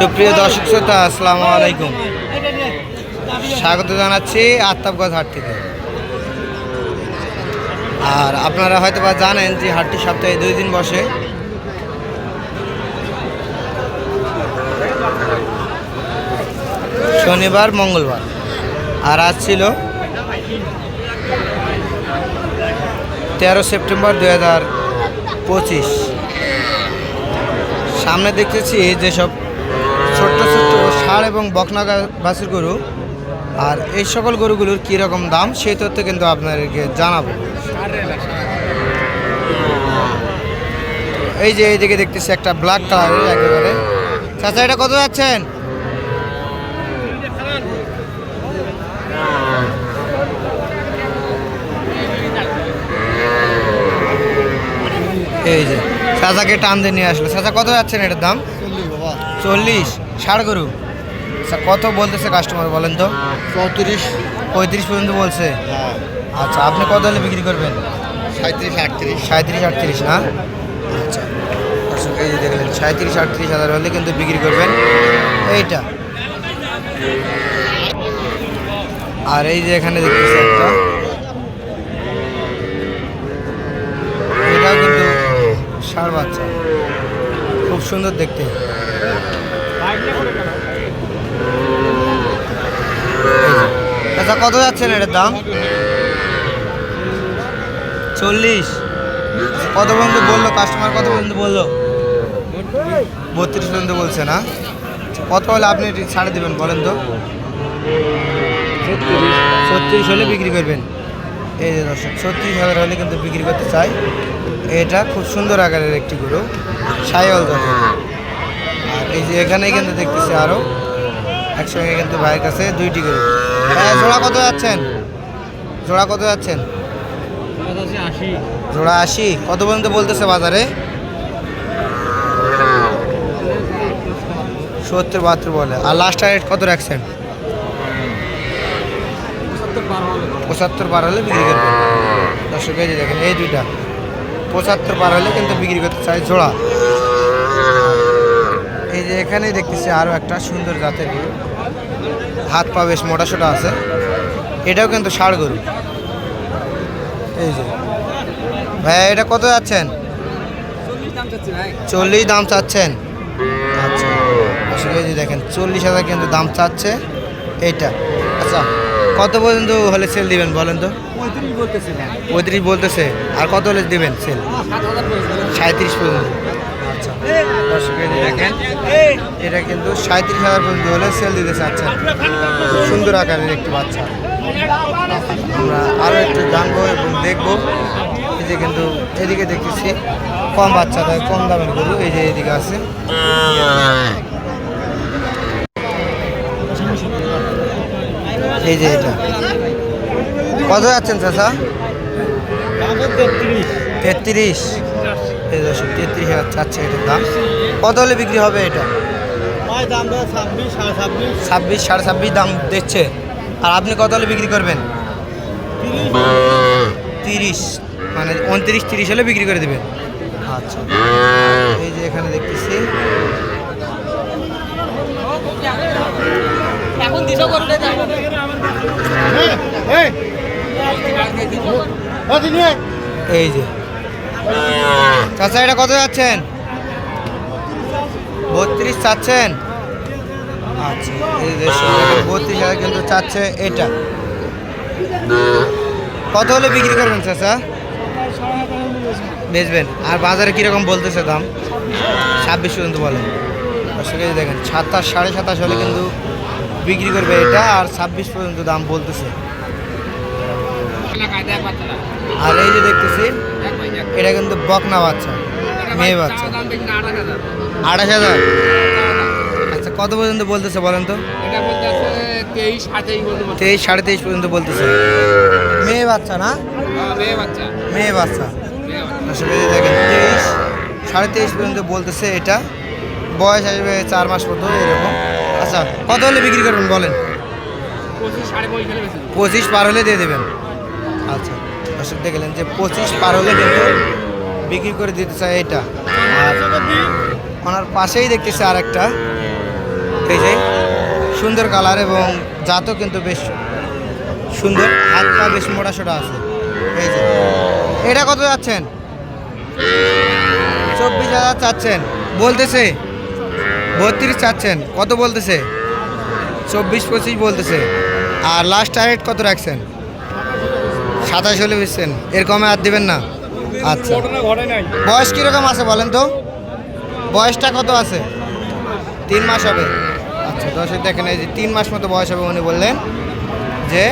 সুপ্রিয় দর্শক শ্রোতা, আসসালামু আলাইকুম। স্বাগত জানাচ্ছি আত্মাবগঞ্জ হাট থেকে আর আপনারা হয়তো বা জানেন যে হাটটি সপ্তাহে দুই দিন বসে। শনিবার, মঙ্গলবার। আর আজ ছিল তেরো সেপ্টেম্বর দু হাজার পঁচিশ। সামনে দেখতেছি যেসব ছোট্ট ছোট্ট ষাঁড় এবং বকনা বাছুর গরু। আর এই সকল গরুগুলোর কীরকম দাম, সেই তথ্য কিন্তু আপনাদেরকে জানাব। এই যে এইদিকে দেখতেছি একটা ব্ল্যাক কালারের একেবারে। চাচা, এটা কত যাচ্ছেন? এই যে। চাচাকে টান দিয়ে নিয়ে আসলো। চাচা কত যাচ্ছেন এটার দাম? চল্লিশ। ষাড় গরু। আচ্ছা কত বলতেছে কাস্টমার বলেন তো? চৌত্রিশ। পঁয়ত্রিশ পর্যন্ত বলছে। আচ্ছা আপনি কত হলে বিক্রি করবেন? সাঁত্রিশ আটত্রিশ। সাঁত্রিশ আটত্রিশ না? আচ্ছা দর্শক এই যে দেখলেন সাঁত্রিশ আটত্রিশ হাজার হলে কিন্তু বিক্রি করবেন। এইটা। আর এই যে এখানে দেখতেছি একটা এটাও কিন্তু ষাড় বাচ্চা। খুব সুন্দর দেখতে। আচ্ছা কত যাচ্ছেন এটার দাম? চল্লিশ। কত পর্যন্ত বলল? কাস্টমার কত পর্যন্ত বলল? বত্রিশ পর্যন্ত বলছে না? কত হলে আপনি ছাড়ে দেবেন বলেন তো? ছত্রিশ হলে বিক্রি করবেন। এই যে দর্শক, ছত্রিশ হাজার হলে কিন্তু বিক্রি করতে চাই। এটা খুব সুন্দর আকারের একটি গরু সাইল দর্শক আর এই যে এখানে কিন্তু দেখতেছি আরও একসঙ্গে কিন্তু ভাইয়ের কাছে দুইটি গরু। হ্যাঁ জোড়া কত যাচ্ছেন? জোড়া কত যাচ্ছেন? জোড়া আশি। কত পর্যন্ত বলতেছে বাজারে? সত্তর বাহাত্তর বলে। আর লাস্ট রেট কত রাখছেন? পঁচাত্তর পার হলে বিক্রি করবেন। দর্শক এই যে দেখেন এই দুইটা। পঁচাত্তর পার হলে কিন্তু বিক্রি করতে চাই জোড়া এই যে এখানেই দেখতেছি আরও একটা সুন্দর জাতের গরু। হাত পা বেশ মোটা সোটা আছে। এটাও কিন্তু ষাড় গরু। এই যে। ভাইয়া এটা কত যাচ্ছেন? চল্লিশ দাম চাচ্ছেন? আচ্ছা। আসলে এই যে দেখেন চল্লিশ হাজার কিন্তু দাম চাচ্ছে। এইটা। আচ্ছা কত পর্যন্ত হলে সেল দিবেন বলেন তো? পঁয়ত্রিশ বলতেছে আর কত হলে দিবেন সেল সাঁত্রিশ পর্যন্ত। আচ্ছা দেখেন এটা কিন্তু সাঁত্রিশ হাজার পর্যন্ত হলে সেল দিতে চাচ্ছেন। সুন্দর আকারের একটি বাচ্চা। আমরা আরও একটু জানব এবং দেখব। এই যে কিন্তু এদিকে দেখতেছি কম বাচ্চা দেয় কম দামের গরু এই যে এদিকে আছে। এই যে এটা। কত যাচ্ছেন চাচা? তেত্রিশ। দর্শক, তেত্রিশ হাজার চাচ্ছে এটার দাম। কত হলে বিক্রি হবে এটা? ছাব্বিশ, সাড়ে ছাব্বিশ দাম দিচ্ছে। আর আপনি কত হলে বিক্রি করবেন? তিরিশ। মানে উনত্রিশ, তিরিশ হলে বিক্রি করে দেবেন। আচ্ছা। এই যে এখানে দেখতেছি। এখন এই যে। চাচা এটা কত যাচ্ছেন? বত্রিশ চাচ্ছেন? আচ্ছা এই যে বত্রিশ হাজার কিন্তু চাচ্ছে এটা। কত হলে বিক্রি করবেন চাচা? বেচবেন। আর বাজারে কীরকম বলতেছে দাম? ছাব্বিশ পর্যন্ত বলেন। এই দেখেন সাতাশ সাড়ে সাতাশ হলে কিন্তু বিক্রি করবে এটা আর ছাব্বিশ পর্যন্ত দাম বলতেছে। আর এই যে দেখতেছি, এটা কিন্তু বকনা বাচ্চা, মেয়ে বাচ্চা। আঠাশ হাজার? আচ্ছা কত পর্যন্ত বলতেছে বলেন তো? তেইশ, সাড়ে তেইশ পর্যন্ত বলতেছে। মেয়ে বাচ্চা না? মেয়ে বাচ্চা। আসলে দেখেন, তেইশ, সাড়ে তেইশ পর্যন্ত বলতেছে এটা। বয়স আসবে চার মাস মতো, এরকম। আচ্ছা কত হলে বিক্রি করবেন বলেন? পঁচিশ পার হলে দিয়ে দেবেন। আচ্ছা দর্শক দেখলেন যে পঁচিশ পার হলে কিন্তু বিক্রি করে দিতে চাই এটা। আর ওনার পাশেই দেখতেছি আর একটা এই যে সুন্দর কালার এবং জাতও কিন্তু বেশ সুন্দর হাত পা বেশ মোটা সোটা আছে। এই যে এটা কত যাচ্ছেন? চব্বিশ হাজার চাচ্ছেন। বলতেছে বত্রিশ চাচ্ছেন। কত বলতেছে? চব্বিশ পঁচিশ বলতেছে। আর লাস্ট টার্গেট কত রাখছেন? সাতাশ হলে বেচছেন। এর কমে আর দিবেন না? আচ্ছা। বয়স কীরকম আছে বলেন তো? বয়সটা কত আছে? তিন মাস হবে। আচ্ছা দর্শক দেখেন, এই যে তিন মাস মতো বয়স হবে উনি বললেন যে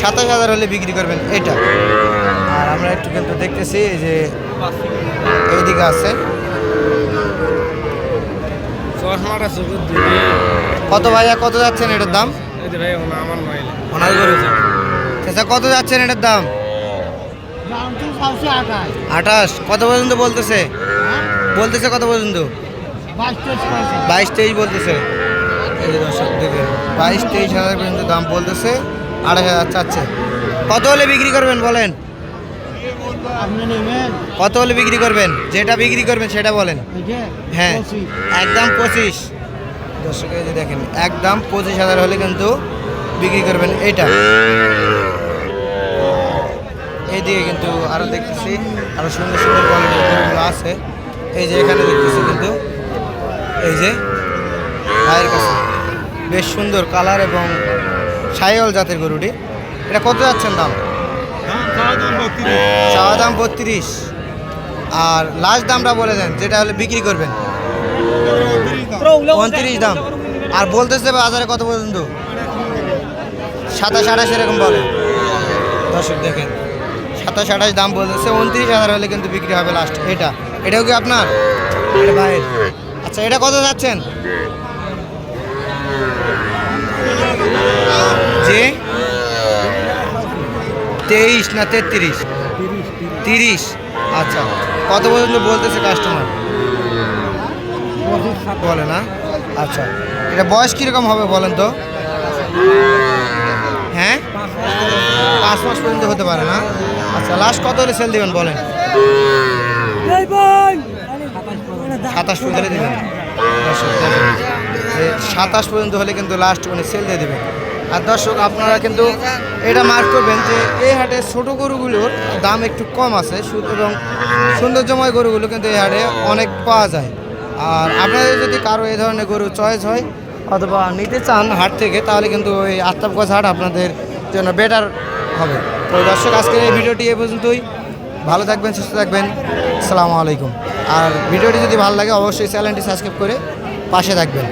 সাতাশ হাজার হলে বিক্রি করবেন এটা। আর আমরা একটু কিন্তু দেখতেছি যে এইদিকে আছে। কত ভাইয়া কত যাচ্ছেন এটার দাম? চাচা কত যাচ্ছেন এটার দাম? আঠাশ। কত পর্যন্ত বলতেছে? বলতেছে কত পর্যন্ত? বাইশ তেইশ বলতেছে। বাইশ তেইশ হাজার পর্যন্ত দাম বলতেছে আড়াই হাজার চাচ্ছে। কত হলে বিক্রি করবেন বলেন? কত হলে বিক্রি করবেন? যেটা বিক্রি করবেন সেটা বলেন। হ্যাঁ একদম পঁচিশ। দর্শক দেখেন একদম পঁচিশ হাজার হলে কিন্তু বিক্রি করবেন এইটা এইদিকে কিন্তু আরও দেখতেছি আরও সুন্দর সুন্দর কোয়ালিটির গরুগুলো আছে। এই যে এখানে দেখতেছি কিন্তু এই যে ভাইয়ের কাছে বেশ সুন্দর কালার এবং সাইল জাতের গরুটি। এটা কত যাচ্ছেন দাম? চাওয়া দাম বত্রিশ। আর লাস্ট দামটা বলে দেন যেটা হলে বিক্রি করবেন। উনত্রিশ দাম। আর বলতেছে বাজারে কত পর্যন্ত? সাতাশ আঠাশ এরকম বলে। দর্শক দেখেন সাতাশ আঠাশ দাম বলতেছে উনত্রিশ হাজার হলে কিন্তু বিক্রি হবে লাস্ট এটা। এটাও কি আপনার? ভাইয়ের আচ্ছা এটা কত যাচ্ছেন? যে তেইশ না তেত্রিশ? তিরিশ আচ্ছা কত পর্যন্ত বলতেছে কাস্টমার বলে না? আচ্ছা এটা বয়স কীরকম হবে বলেন তো? হ্যাঁ? পাঁচ মাস পর্যন্ত হতে পারে না? আচ্ছা লাস্ট কত হলে সেল দেবেন বলেন? সাতাশ পর্যন্ত দেবেন। সাতাশ পর্যন্ত হলে কিন্তু লাস্ট মানে সেল দিয়ে দেবেন। আর দর্শক, আপনারা কিন্তু এটা মার্ক করবেন যে এই হাটে ছোট গরুগুলোর দাম একটু কম আছে এবং সৌন্দর্যময় গরুগুলো কিন্তু এই হাটে অনেক পাওয়া যায়। আর আপনাদের যদি কারও এই ধরনের গরু চয়েস হয় অথবা নিতে চান হাট থেকে, তাহলে কিন্তু ওই আত্মাবগঞ্জ হাট আপনাদের জন্য বেটার হবে। তো দর্শক, আজকের এই ভিডিওটি এ পর্যন্তই। ভালো থাকবেন, সুস্থ থাকবেন। আসসালামু আলাইকুম। আর ভিডিওটি যদি ভালো লাগে, অবশ্যই চ্যানেলটি সাবস্ক্রাইব করে পাশে থাকবেন।